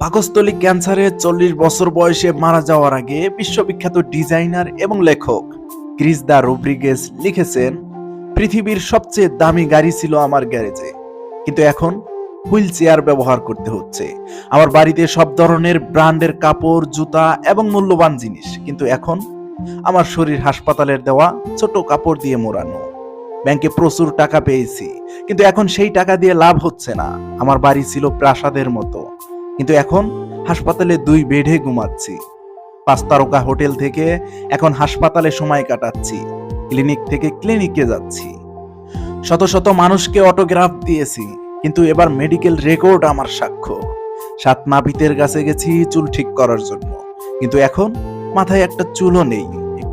পাকস্থলী ক্যান্সারে চল্লিশ বছর বয়সে মারা যাওয়ার আগে বিশ্ববিখ্যাত ডিজাইনার এবং লেখক ক্রিস দা রুব্রিগেস লিখেছেন, পৃথিবীর সবচেয়ে দামি গাড়ি ছিল আমার গ্যারেজে, কিন্তু এখন হুইল চেয়ার ব্যবহার করতে হচ্ছে। আমার বাড়িতে সব ধরনের ব্র্যান্ডের কাপড়, জুতা এবং মূল্যবান জিনিস, কিন্তু এখন আমার শরীর হাসপাতালের দেওয়া ছোট কাপড় দিয়ে মোড়ানো। ব্যাংকে প্রচুর টাকা পেয়েছি, কিন্তু এখন সেই টাকা দিয়ে লাভ হচ্ছে না। আমার বাড়ি ছিল প্রাসাদের মতো। কিন্তু এখন হাসপাতালে দুই বেডে ঘুমাচ্ছি। পাঁচ তারকা হোটেল থেকে এখন হাসপাতালে সময় কাটাচ্ছি। ক্লিনিক থেকে ক্লিনিকে যাচ্ছি। শত শত মানুষকে অটোগ্রাফ দিয়েছি, কিন্তু এবার মেডিকেল রেকর্ড আমার সাক্ষ্য। সাত নাপিতের কাছে গেছি চুল ঠিক করার জন্য, কিন্তু এখন মাথায় একটা চুলও নেই।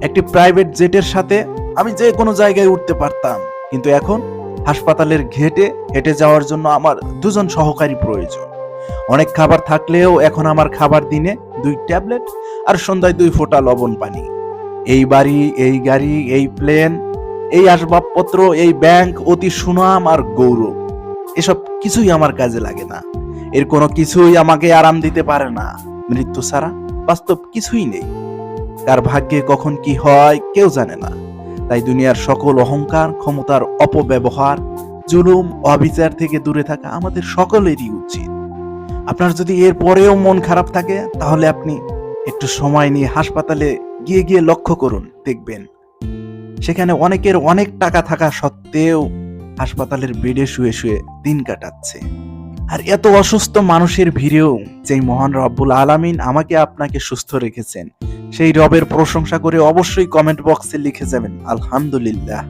একটি প্রাইভেট জেটের সাথে আমি যে কোনো জায়গায় উঠতে পারতাম, কিন্তু এখন হাসপাতালের ঘেটে হেঁটে যাওয়ার জন্য আমার দুজন সহকারী প্রয়োজন। অনেক খাবার থাকলেও এখন আমার খাবার দিনে দুই ট্যাবলেট আর সন্ধ্যায় দুই ফোঁটা লবণ পানি। এই বাড়ি, এই গাড়ি, এই প্লেন, এই আসবাবপত্র, এই ব্যাংক অতি সুনাম আর গৌরব। এসব কিছুই আমার কাজে লাগে না। এর কোনো কিছুই আমাকে আরাম দিতে পারে না। মৃত্যু ছাড়া বাস্তব কিছুই নেই। কার ভাগ্যে কখন কি হয় কেউ জানে না। তাই দুনিয়ার সকল অহংকার, ক্ষমতার অপব্যবহার, জুলুম, অবিচার থেকে দূরে থাকা আমাদের সকলেরই উচিত। আপনার যদি এর পরেও মন খারাপ থাকে, তাহলে আপনি একটু সময় নিয়ে হাসপাতালে গিয়ে গিয়ে লক্ষ্য করুন, দেখবেন। সেখানে অনেকের অনেক টাকা থাকা সত্ত্বেও হাসপাতালের বেডে শুয়ে শুয়ে দিন কাটাচ্ছে। আর এত অসুস্থ মানুষের ভিড়েও যেই মহান রব্বুল আলামিন আমাকে আপনাকে সুস্থ রেখেছেন, সেই রবের প্রশংসা করে অবশ্যই কমেন্ট বক্সে লিখে যাবেন, আলহামদুলিল্লাহ।